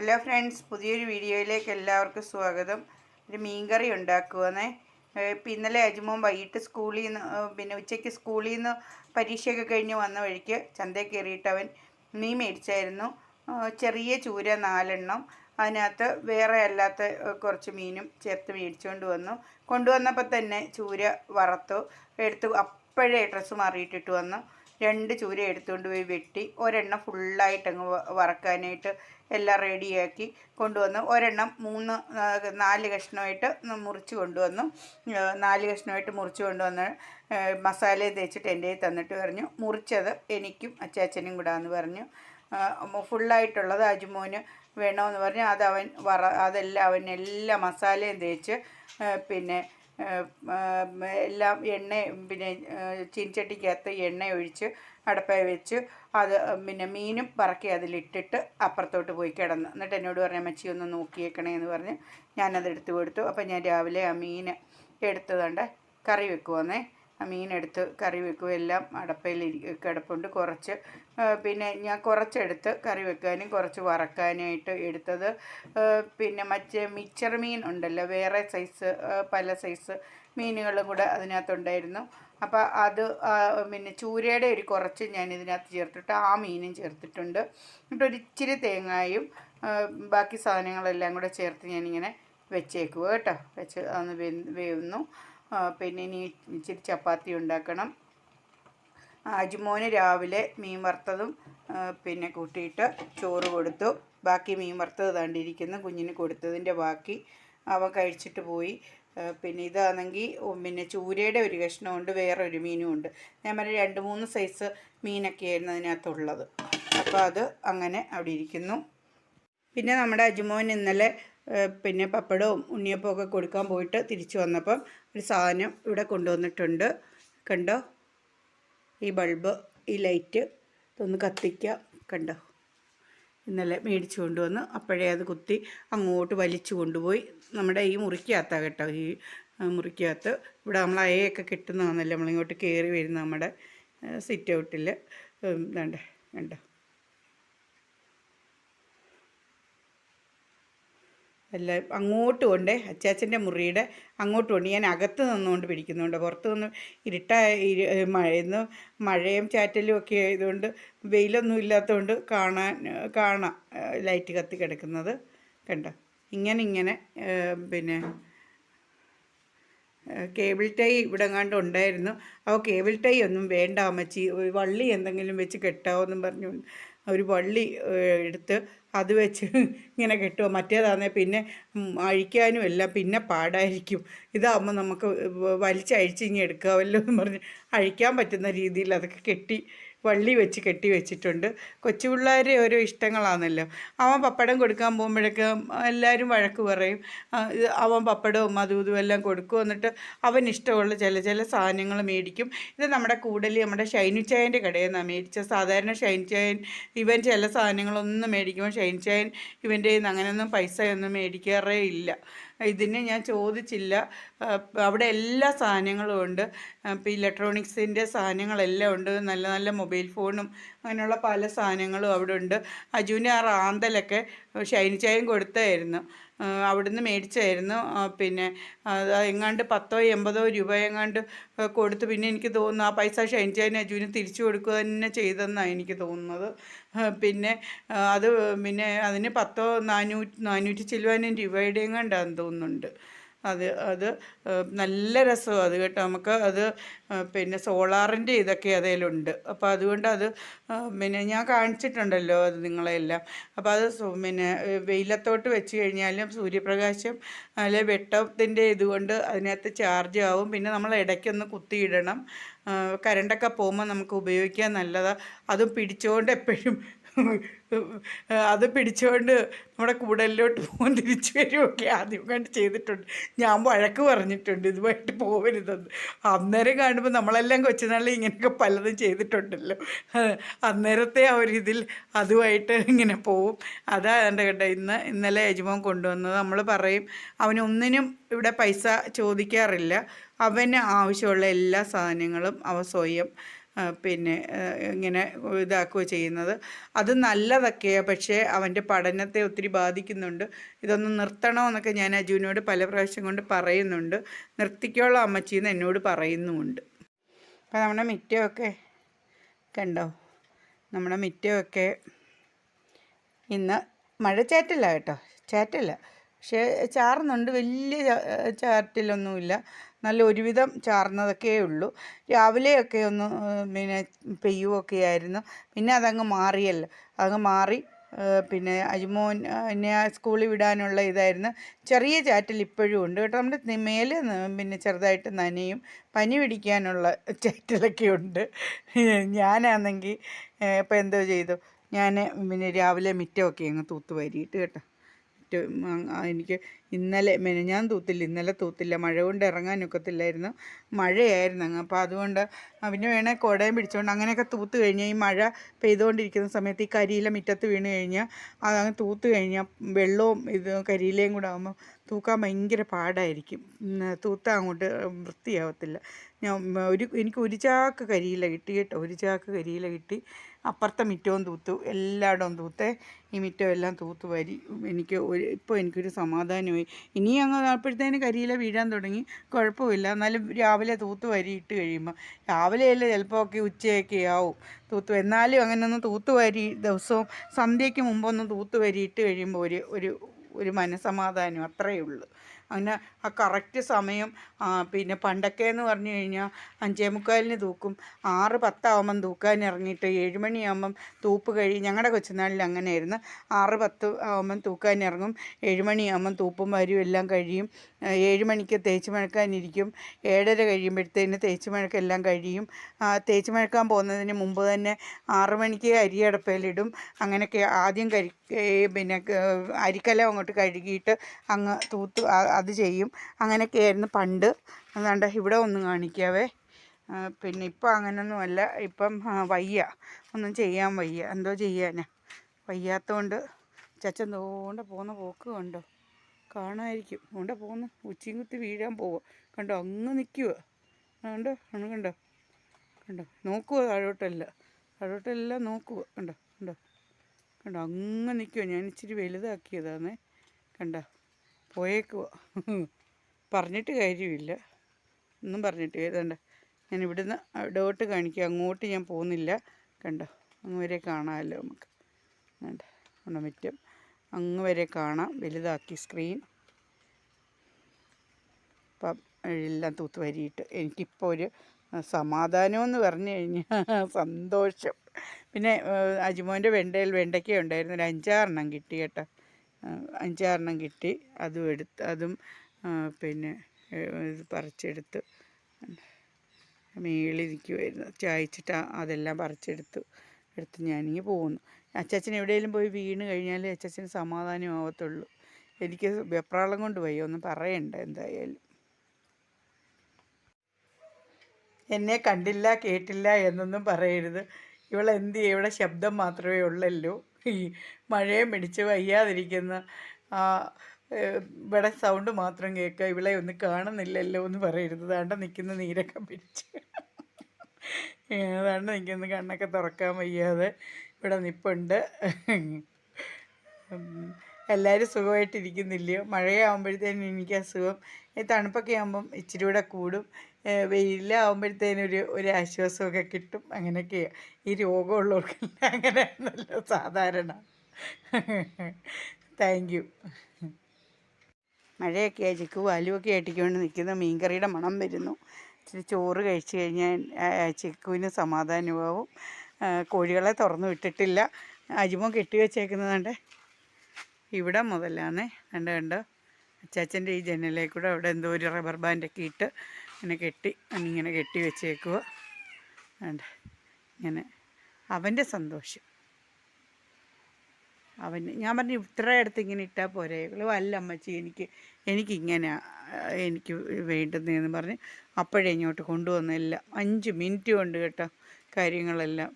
Hello friends പുതിയൊരു വീഡിയോയിലേക്ക് എല്ലാവർക്കും സ്വാഗതം. ഒരു മീൻകറി ഉണ്ടാക്കുവാന്നേ ഇപ്പം ഇന്നലെ അജ്മോൻ വൈകിട്ട് സ്കൂളിൽ നിന്ന് പിന്നെ ഉച്ചയ്ക്ക് സ്കൂളിൽ നിന്ന് പരീക്ഷയൊക്കെ കഴിഞ്ഞ് വന്ന വഴിക്ക് ചന്തയിൽ കയറിയിട്ട് അവൻ മീൻ മേടിച്ചായിരുന്നു. ചെറിയ ചൂര നാലെണ്ണം. അതിനകത്ത് വേറെ അല്ലാത്ത കുറച്ച് മീനും ചേർത്ത് മേടിച്ചുകൊണ്ട് വന്നു. കൊണ്ടുവന്നപ്പോൾ തന്നെ ചൂര വറുത്തു. എടുത്ത് അപ്പോഴേ ഡ്രസ്സ് മാറിയിട്ടിട്ട് വന്നു. രണ്ട് ചൂര എടുത്തുകൊണ്ട് പോയി വെട്ടി ഒരെണ്ണം ഫുള്ളായിട്ട് അങ്ങ് വറക്കാനായിട്ട് എല്ലാം റെഡിയാക്കി കൊണ്ടുവന്ന്. ഒരെണ്ണം മൂന്ന് നാല് കഷ്ണമായിട്ട് മുറിച്ച് കൊണ്ടുവന്നു. നാല് കഷ്ണമായിട്ട് മുറിച്ച് കൊണ്ടുവന്ന് മസാല തേച്ചിട്ട് എന്റെ തന്നിട്ട് പറഞ്ഞു മുറിച്ചത് എനിക്കും അച്ചാച്ചനും കൂടാന്ന് പറഞ്ഞു. ആ, മു- ഫുള്ളായിട്ടുള്ളത് അജുമോന് വേണമെന്ന് പറഞ്ഞു. അത് അവൻ വറ അതെല്ലാം അവൻ എല്ലാ മസാലയും തേച്ച് പിന്നെ എല്ലാം എണ്ണ പിന്നെ ചീനിച്ചട്ടിക്കകത്ത് എണ്ണ ഒഴിച്ച് അടപ്പായി വെച്ച് അത് പിന്നെ മീനും പറക്കി അതിലിട്ടിട്ട് അപ്പുറത്തോട്ട് പോയി കിടന്നു. എന്നിട്ട് എന്നോട് പറഞ്ഞു മച്ചി ഒന്ന് നോക്കിയേക്കണേ എന്ന് പറഞ്ഞ് ഞാനത് എടുത്ത് കൊടുത്തു. അപ്പം ഞാൻ രാവിലെ ആ മീൻ എടുത്തതുകൊണ്ട് കറി വെക്കുവാന്നേ. മീനെടുത്ത് കറി വെക്കും എല്ലാം അടപ്പയിൽ കിടപ്പുണ്ട്. കുറച്ച് പിന്നെ ഞാൻ കുറച്ചെടുത്ത് കറി വെക്കാനും കുറച്ച് വറക്കാനായിട്ട് എടുത്തത്. പിന്നെ മറ്റേ മിച്ചർ മീൻ ഉണ്ടല്ലോ വേറെ സൈസ് പല സൈസ് മീനുകളും കൂടെ അതിനകത്തുണ്ടായിരുന്നു. അപ്പോൾ അത് പിന്നെ ചൂരയുടെ ഒരു കുറച്ച് ഞാൻ ഇതിനകത്ത് ചേർത്തിട്ട് ആ മീനും ചേർത്തിട്ടുണ്ട്. എന്നിട്ട് ഒരു ഇച്ചിരി തേങ്ങായും ബാക്കി സാധനങ്ങളെല്ലാം കൂടെ ചേർത്ത് ഞാനിങ്ങനെ വെച്ചേക്കുക കേട്ടോ. വെച്ച് അന്ന് വേവുന്നു ആ, പിന്നെ ഇനി ഇച്ചിരി ചപ്പാത്തി ഉണ്ടാക്കണം. അജുമോന് രാവിലെ മീൻ വറുത്തതും പിന്നെ കൂട്ടിയിട്ട് ചോറ് കൊടുത്തു. ബാക്കി മീൻ വറുത്തത് തണ്ടിരിക്കുന്നു. കുഞ്ഞിന് കൊടുത്തതിന്റെ ബാക്കി അവ കഴിച്ചിട്ട് പോയി. പിന്നെ ഇതാണെങ്കിൽ പിന്നെ ചൂരയുടെ ഒരു കഷ്ണമുണ്ട് വേറെ ഒരു മീനും ഉണ്ട്. ഞാൻ പറഞ്ഞ രണ്ട് മൂന്ന് സൈസ് മീനൊക്കെയായിരുന്നു അതിനകത്തുള്ളത്. അപ്പോൾ അത് അങ്ങനെ അവിടെ ഇരിക്കുന്നു. പിന്നെ നമ്മുടെ അജുമോൻ ഇന്നലെ പിന്നെ പപ്പടവും ഉണ്ണിയപ്പവും ഒക്കെ കൊടുക്കാൻ പോയിട്ട് തിരിച്ചു വന്നപ്പം ഒരു സാധനം ഇവിടെ കൊണ്ടുവന്നിട്ടുണ്ട്. കണ്ടോ? ഈ ബൾബ് ഈ ലൈറ്റ് ഇതൊന്ന് കത്തിക്കാം. കണ്ടോ? ഇന്നലെ മേടിച്ചു കൊണ്ടുവന്ന് അപ്പോഴേ അത് കുത്തി അങ്ങോട്ട് വലിച്ചു കൊണ്ടുപോയി. നമ്മുടെ ഈ മുറിക്കകത്താണ് കേട്ടോ ഈ മുറിക്കകത്ത്. ഇവിടെ നമ്മൾ അയയൊക്കെ കിട്ടുന്നതാണല്ലോ നമ്മളിങ്ങോട്ട് കയറി വരുന്ന നമ്മുടെ സിറ്റ് ഔട്ടിൽ ഇതാണ്ട് കണ്ടോ? എല്ലാം അങ്ങോട്ട് കൊണ്ട് അച്ചാച്ചന്റെ മുറിയുടെ അങ്ങോട്ട് കൊണ്ട് ഞാൻ അകത്ത് നിന്നുകൊണ്ട് പിടിക്കുന്നുണ്ട്. പുറത്ത് നിന്ന് ഇരുട്ട ഇരു മഴയെന്ന് മഴയും ചാറ്റലും ഒക്കെ ആയതുകൊണ്ട് വെയിലൊന്നും ഇല്ലാത്തതുകൊണ്ട് കാണാൻ കാണാം ലൈറ്റ് കത്തി കിടക്കുന്നത്. കണ്ടോ? ഇങ്ങനെ ഇങ്ങനെ പിന്നെ കേബിൾ ടൈ ഇവിടെ കണ്ട് ഉണ്ടായിരുന്നു. അപ്പോൾ കേബിൾ ടൈ ഒന്നും വേണ്ട അമ്മച്ചി. വള്ളി എന്തെങ്കിലും വെച്ച് കെട്ടാവെന്നും പറഞ്ഞു ഒരു വള്ളി എടുത്ത് അത് വെച്ച് ഇങ്ങനെ കെട്ടുക. മറ്റേതാണേ പിന്നെ അഴിക്കാനും എല്ലാം പിന്നെ പാടായിരിക്കും. ഇതാകുമ്പോൾ നമുക്ക് വലിച്ചഴിച്ച് ഇങ്ങനെ എടുക്കാമല്ലോ എന്ന് പറഞ്ഞ് അഴിക്കാൻ പറ്റുന്ന രീതിയിൽ അതൊക്കെ കെട്ടി വള്ളി വെച്ച് കെട്ടി വെച്ചിട്ടുണ്ട്. കൊച്ചു പിള്ളേരെ ഓരോ ഇഷ്ടങ്ങളാണല്ലോ. അവൻ പപ്പടം കൊടുക്കാൻ പോകുമ്പോഴൊക്കെ എല്ലാവരും വഴക്ക് പറയും. അവൻ പപ്പടവും അതും ഇതും എല്ലാം കൊടുക്കും. എന്നിട്ട് അവൻ ഇഷ്ടമുള്ള ചില ചില സാധനങ്ങൾ മേടിക്കും. ഇത് നമ്മുടെ കൂടലി നമ്മുടെ ഷൈനുച്ചായന്റെ ചായന്റെ കടയിൽ നിന്നാണ് മേടിച്ചത്. സാധാരണ ഷൈനുച്ചായൻ ചായൻ ഇവൻ ചില സാധനങ്ങളൊന്നും മേടിക്കുമ്പോൾ ഷൈനുച്ചായൻ ചായൻ ഇവന്റെ അങ്ങനെയൊന്നും പൈസ പൈസയൊന്നും മേടിക്കാറേ ഇല്ല. ഇതിന് ഞാൻ ചോദിച്ചില്ല. അവിടെ എല്ലാ സാധനങ്ങളും ഉണ്ട്. ഇപ്പോൾ ഇലക്ട്രോണിക്സിന്റെ സാധനങ്ങളെല്ലാം ഉണ്ട്. നല്ല നല്ല മൊബൈൽ ഫോണും അങ്ങനെയുള്ള പല സാധനങ്ങളും അവിടെ ഉണ്ട്. അജുവിന് ആ റാന്തലൊക്കെ ഷൈനി ചായയും കൊടുത്തായിരുന്നു. അവിടുന്ന് മേടിച്ചായിരുന്നു. പിന്നെ എങ്ങാണ്ട് പത്തോ എൺപതോ രൂപ എങ്ങാണ്ട് കൊടുത്ത്. പിന്നെ എനിക്ക് തോന്നുന്നു ആ പൈസ ഷൈൻ ചായൻ അജുവിന് തിരിച്ചു കൊടുക്കുക തന്നെ ചെയ്തെന്നാണ് എനിക്ക് തോന്നുന്നത്. പിന്നെ അത് പിന്നെ അതിന് പത്തോ നാനൂറ്റി നാനൂറ്റി ചില്ലുവാനും രൂപയുടെ എങ്ങാണ്ടാന്ന് തോന്നുന്നുണ്ട്. അത് അത് നല്ല രസമാണ് അത് കേട്ടോ. നമുക്ക് അത് പിന്നെ സോളാറിന്റെ ഇതൊക്കെ അതിലുണ്ട്. അപ്പോൾ അതുകൊണ്ട് അത് പിന്നെ ഞാൻ കാണിച്ചിട്ടുണ്ടല്ലോ അത് നിങ്ങളെല്ലാം അപ്പോൾ അത് പിന്നെ വെയിലത്തോട്ട് വെച്ച് കഴിഞ്ഞാലും സൂര്യപ്രകാശം അല്ലെ വെട്ടത്തിന്റെ ഇതുകൊണ്ട് അതിനകത്ത് ചാർജ് ആവും. പിന്നെ നമ്മൾ ഇടയ്ക്കൊന്ന് കുത്തിയിടണം. കരണ്ടൊക്കെ പോകുമ്പോൾ നമുക്ക് ഉപയോഗിക്കാൻ നല്ലതാണ് അതും പിടിച്ചുകൊണ്ട് എപ്പോഴും അത് പിടിച്ചുകൊണ്ട് നമ്മുടെ കൂടലിലോട്ട് പോകാൻ തിരിച്ചു വരുമൊക്കെ ആദ്യം കണ്ട് ചെയ്തിട്ടുണ്ട്. ഞാൻ വഴക്ക് പറഞ്ഞിട്ടുണ്ട് ഇതുമായിട്ട് പോകരുതെന്ന് അന്നേരം കാണുമ്പോൾ നമ്മളെല്ലാം കൊച്ചുനാളിൽ ഇങ്ങനെയൊക്കെ പലതും ചെയ്തിട്ടുണ്ടല്ലോ. അന്നേരത്തെ ആ ഒരു ഇതിൽ അതുമായിട്ട് ഇങ്ങനെ പോവും. അതാ എന്റെ കേട്ടോ ഇന്ന് ഇന്നലെ യജമാൻ കൊണ്ടുവന്നത്. നമ്മൾ പറയും അവനൊന്നിനും ഇവിടെ പൈസ ചോദിക്കാറില്ല. അവന് ആവശ്യമുള്ള എല്ലാ സാധനങ്ങളും അവ സ്വയം പിന്നെ ഇങ്ങനെ ഇതാക്കുകയോ ചെയ്യുന്നത്. അത് നല്ലതൊക്കെയാണ് പക്ഷേ അവന്റെ പഠനത്തെ ഒത്തിരി ബാധിക്കുന്നുണ്ട്. ഇതൊന്ന് നിർത്തണമെന്നൊക്കെ ഞാൻ അജുവിനോട് പല പ്രാവശ്യം കൊണ്ട് പറയുന്നുണ്ട്. നിർത്തിക്കോളാം അമ്മച്ചിന്ന് എന്നോട് പറയുന്നുമുണ്ട്. അപ്പോൾ നമ്മുടെ മിറ്റമൊക്കെ കണ്ടോ? നമ്മുടെ മിറ്റമൊക്കെ ഇന്ന് മഴ ചാറ്റല്ല കേട്ടോ. ചാറ്റല്ല പക്ഷേ ചാറുന്നുണ്ട്. വലിയ ചാറ്റലൊന്നുമില്ല. നല്ല ഒരുവിധം ചാർന്നതൊക്കെ ഉള്ളൂ. രാവിലെയൊക്കെ ഒന്ന് പിന്നെ പെയ്യുമൊക്കെ ആയിരുന്നു പിന്നെ അതങ്ങ് മാറിയല്ലോ. അങ്ങ് മാറി പിന്നെ അജ്മോൻ എന്നെ സ്കൂളിൽ വിടാനുള്ള ഇതായിരുന്നു. ചെറിയ ചാറ്റൽ ഇപ്പോഴും ഉണ്ട് കേട്ടോ. നമ്മുടെ മേലെ പിന്നെ ചെറുതായിട്ട് നനയും പനി പിടിക്കാനുള്ള ചാറ്റലൊക്കെ ഉണ്ട്. ഞാനാണെങ്കിൽ ഇപ്പം എന്തോ ചെയ്തു. ഞാൻ പിന്നെ രാവിലെ മിറ്റമൊക്കെ അങ്ങ് തൂത്ത് വരിയിട്ട് കേട്ടോ. മിറ്റം എനിക്ക് ഇന്നലെ മെനഞ്ഞാൻ തൂത്തില്ല ഇന്നലെ തൂത്തില്ല മഴ കൊണ്ട് ഇറങ്ങാൻ ഒക്കത്തില്ലായിരുന്നു മഴയായിരുന്നു അങ്ങ്. അപ്പോൾ അതുകൊണ്ട് പിന്നെ വേണേൽ കുടയും പിടിച്ചുകൊണ്ട് അങ്ങനെയൊക്കെ തൂത്ത് കഴിഞ്ഞാൽ ഈ മഴ പെയ്തുകൊണ്ടിരിക്കുന്ന സമയത്ത് ഈ കരിയില മുറ്റത്ത് വീണ് കഴിഞ്ഞാൽ അതങ്ങ് തൂത്ത് കഴിഞ്ഞാൽ വെള്ളവും ഇത് കരിയിലയും കൂടെ ആകുമ്പോൾ തൂക്കാൻ ഭയങ്കര പാടായിരിക്കും. തൂത്ത അങ്ങോട്ട് വൃത്തിയാവത്തില്ല. ഞാൻ ഒരു എനിക്ക് ഒരു ചാക്ക് കരിയില കിട്ടി കേട്ടോ. ഒരു ചാക്ക് കരിയില കിട്ടി. അപ്പുറത്തെ മിറ്റവും തൂത്തു എല്ലായിടവും തൂത്തെ. ഈ മിറ്റം എല്ലാം തൂത്ത് വരി. എനിക്ക് ഒരു ഇപ്പോൾ എനിക്കൊരു സമാധാനമായി. ഇനി അങ്ങ് അപ്പോഴത്തേന് കരിയില വീഴാൻ തുടങ്ങി. കുഴപ്പമില്ല. എന്നാലും രാവിലെ തൂത്ത് വരി ഇട്ട് കഴിയുമ്പോൾ രാവിലെയല്ലേ ചിലപ്പോൾ ഒക്കെ ഉച്ചയൊക്കെ ആവും. തൂത്ത് എന്നാലും അങ്ങനെ ഒന്ന് തൂത്ത് വരി ദിവസവും. സന്ധ്യയ്ക്ക് മുമ്പൊന്ന് തൂത്ത് വരി ഇട്ട് കഴിയുമ്പോൾ ഒരു ഒരു ഒരു മനസമാധാനം. അത്രയേ ഉള്ളൂ. അങ്ങനെ ആ കറക്റ്റ് സമയം പിന്നെ പണ്ടൊക്കെ എന്ന് പറഞ്ഞു കഴിഞ്ഞാൽ അഞ്ചേ മുക്കാലിന് തൂക്കും ആറ് പത്താവുമ്പം തൂക്കാൻ ഇറങ്ങിയിട്ട് ഏഴുമണിയാകുമ്പം തൂപ്പ് കഴി ഞങ്ങളുടെ കൊച്ചുനാളിൽ അങ്ങനെയായിരുന്നു. ആറ് പത്ത് ആകുമ്പം തൂക്കാൻ ഇറങ്ങും ഏഴുമണിയാകുമ്പം തൂപ്പും വരും എല്ലാം കഴിയും ഏഴുമണിക്ക് ഏഴ് മണിക്ക് തേച്ച് മഴക്കാനിരിക്കും ഏഴര കഴിയുമ്പോഴത്തേന് തേച്ച് മഴക്കെല്ലാം കഴിയും. തേച്ച് മഴക്കാൻ പോകുന്നതിന് മുമ്പ് തന്നെ ആറ് മണിക്ക് അരിയടപ്പയിലിടും അങ്ങനെയൊക്കെ ആദ്യം കരി പിന്നെ അരിക്കലം അങ്ങോട്ട് കഴുകിയിട്ട് അങ്ങ് തൂത്ത് അത് ചെയ്യും. അങ്ങനെയൊക്കെ ആയിരുന്നു പണ്ട്. അതാണ്ട് ഇവിടെ ഒന്നും കാണിക്കാവേ. പിന്നെ ഇപ്പം അങ്ങനെയൊന്നുമല്ല ഇപ്പം വയ്യ. ഒന്നും ചെയ്യാൻ വയ്യ. എന്തോ ചെയ്യാനാ. വയ്യാത്തതുകൊണ്ട് ചച്ച തോണ്ട പോകുന്ന പോക്ക് കണ്ടോ? കാണാമായിരിക്കും അതുകൊണ്ട് പോകുന്നു ഉച്ചയും കുത്തി വീഴാൻ പോവുക കണ്ടോ? അങ്ങ് നിൽക്കുക കണ്ടോ? ആണ് കണ്ടോ? കണ്ടോ? നോക്കുക താഴോട്ടല്ല. താഴോട്ടല്ല നോക്കുക കണ്ടോ? കണ്ടോ? കണ്ടോ? അങ്ങ് നിൽക്കുക ഞാൻ ഇച്ചിരി വലുതാക്കിയതാണേ കണ്ടോ? പോയേക്കുക പറഞ്ഞിട്ട് കാര്യമില്ല. ഒന്നും പറഞ്ഞിട്ട് ഏതാണ്ട് ഞാൻ ഇവിടുന്ന് അവിടോട്ട് കാണിക്കുക അങ്ങോട്ട് ഞാൻ പോകുന്നില്ല. കണ്ടോ? അങ്ങ് വരെ കാണാമല്ലോ നമുക്ക്. കണ്ടോ? ഗുണമിറ്റം മുറ്റം? അങ്ങ് വരെ കാണാം. വലുതാക്കി സ്ക്രീൻ അപ്പം എല്ലാം തൂത്ത് വരിയിട്ട് എനിക്കിപ്പോൾ ഒരു സമാധാനം എന്ന് പറഞ്ഞു കഴിഞ്ഞാൽ സന്തോഷം. പിന്നെ അജിമോന്റെ വെണ്ടയിൽ വെണ്ടയ്ക്ക ഉണ്ടായിരുന്നു. ഒരു അഞ്ചാറെണ്ണം കിട്ടി കേട്ടോ. അഞ്ചാറെണ്ണം കിട്ടി. അതും എടുത്ത് അതും പിന്നെ ഇത് പറിച്ചെടുത്ത് മേളിൽ നിൽക്കുമായിരുന്നു ചായച്ചിട്ട് അതെല്ലാം പറിച്ചെടുത്തു. എടുത്ത് ഞാനിങ്ങനെ പോകുന്നു അച്ചാച്ചൻ എവിടെയെങ്കിലും പോയി വീണ് കഴിഞ്ഞാൽ അച്ചാച്ചന് സമാധാനം ആവത്തുള്ളൂ. എനിക്ക് വെപ്രാളം കൊണ്ട് വയ്യ ഒന്നും പറയണ്ട എന്തായാലും. എന്നെ കണ്ടില്ല കേട്ടില്ല എന്നൊന്നും പറയരുത്. ഇവളെന്ത്? ഇവിടെ ശബ്ദം മാത്രമേ ഉള്ളല്ലോ. ഈ മഴയെ പിടിച്ച് വയ്യാതിരിക്കുന്ന ആ ഇവിടെ സൗണ്ട് മാത്രം കേൾക്കുക ഇവളെ ഒന്നും കാണുന്നില്ലല്ലോ എന്ന് പറയരുത്. താണ്ട നിൽക്കുന്ന നീരൊക്കെ പിടിച്ച്. താണ്ട നിൽക്കുന്ന കണ്ണൊക്കെ തുറക്കാൻ വയ്യാതെ ഇവിടെ നിൽപ്പുണ്ട് ഉം. എല്ലാവരും സുഖമായിട്ടിരിക്കുന്നില്ലയോ? മഴയാകുമ്പോഴത്തേനും എനിക്ക് അസുഖം. ഈ തണുപ്പൊക്കെ ആകുമ്പം ഇച്ചിരി കൂടെ കൂടും. വെയിലാകുമ്പോഴത്തേനും ഒരു ഒരു ആശ്വാസമൊക്കെ കിട്ടും. അങ്ങനെയൊക്കെ ഈ രോഗമുള്ളവർക്കെല്ലാം അങ്ങനെയാണല്ലോ സാധാരണ. താങ്ക് യു മഴയൊക്കെ ആയി. ചിക്കു വാലുവൊക്കെ ആയിട്ടിക്കൊണ്ട് നിൽക്കുന്ന മീൻകറിയുടെ മണം വരുന്നു. ഇച്ചിരി ചോറ് കഴിച്ചു കഴിഞ്ഞാൽ ചിക്കുവിന് സമാധാനമാവും. കോഴികളെ തുറന്നു വിട്ടിട്ടില്ല. അജിമോ കെട്ടി വെച്ചേക്കുന്നതാണ്ട്. ഇവിടെ മുതലാണ് കണ്ട കണ്ടോ? അച്ചാച്ചന്റെ ഈ ജനലേ കൂടെ അവിടെ എന്തോ ഒരു റബ്ബർ ബാൻഡൊക്കെ ഇട്ട് ഇങ്ങനെ കെട്ടി ഇങ്ങനെ കെട്ടി വെച്ചേക്കുക വേണ്ട ഇങ്ങനെ. അവന്റെ സന്തോഷം. അവൻ ഞാൻ പറഞ്ഞു ഇത്ര അടുത്ത് ഇങ്ങനെ ഇട്ടാൽ പോരെ. അല്ല അമ്മച്ചി എനിക്ക് എനിക്കിങ്ങനെ എനിക്ക് വേണ്ടുന്നതെന്ന് പറഞ്ഞ് അപ്പോഴേ ഇങ്ങോട്ട് കൊണ്ടുവന്നില്ല. അഞ്ച് മിനിറ്റ് കൊണ്ട് കേട്ടോ കാര്യങ്ങളെല്ലാം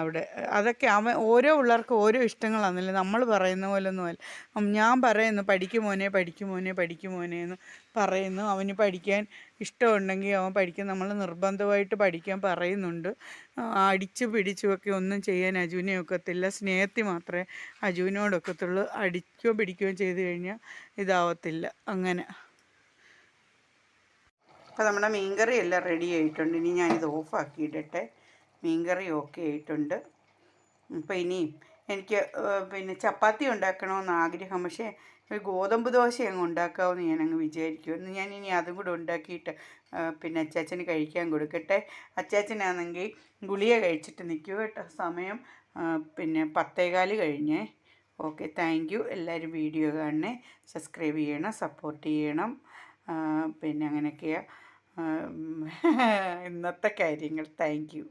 അവിടെ. അതൊക്കെ അവൻ ഓരോ പിള്ളേർക്കും ഓരോ ഇഷ്ടങ്ങളാണല്ലേ നമ്മൾ പറയുന്ന അല്ല ഞാൻ പറയുന്നു പഠിക്കും മോനെ പഠിക്കും മോനെ എന്ന് പറയുന്നു. അവന് പഠിക്കാൻ ഇഷ്ടമുണ്ടെങ്കിൽ അവൻ പഠിക്കും. നമ്മൾ നിർബന്ധമായിട്ട് പഠിക്കാൻ പറയുന്നുണ്ട്. അടിച്ച് പിടിച്ചുമൊക്കെ ഒന്നും ചെയ്യാൻ അജുവിനെ ഒക്കത്തില്ല. സ്നേഹത്തിൽ മാത്രമേ അജുവിനോടൊക്കത്തുള്ളൂ. അടിക്കുകയോ പിടിക്കുകയോ ചെയ്തു കഴിഞ്ഞാൽ ഇതാവത്തില്ല. അങ്ങനെ. അപ്പോൾ നമ്മുടെ മീൻകറി എല്ലാം റെഡി ആയിട്ടുണ്ട്. ഇനി ഞാനിത് ഓഫാക്കിയിടട്ടെ മീൻകറി ഒക്കെ ആയിട്ടുണ്ട്. അപ്പോൾ ഇനി എനിക്ക് പിന്നെ ചപ്പാത്തി ഉണ്ടാക്കണമെന്ന് ആഗ്രഹം. പക്ഷേ ഗോതമ്പ് ദോശ അങ്ങ് ഉണ്ടാക്കാമെന്ന് ഞാൻ അങ്ങ് വിചാരിക്കുമായിരുന്നു ഞാൻ ഇനി അതും കൂടെ ഉണ്ടാക്കിയിട്ട് പിന്നെ അച്ചാച്ചന് കഴിക്കാൻ കൊടുക്കട്ടെ. അച്ചാച്ചനാണെങ്കിൽ ഗുളിക കഴിച്ചിട്ട് നിൽക്കുക കേട്ടോ. സമയം പിന്നെ പത്തേകാൽ കഴിഞ്ഞേ. Okay thank you. എല്ലാവരും വീഡിയോ കാണണേ. സബ്സ്ക്രൈബ് ചെയ്യണം സപ്പോർട്ട് ചെയ്യണം. പിന്നെ അങ്ങനെയൊക്കെയാണ് ഇന്നത്തെ കാര്യങ്ങൾ. Thank you.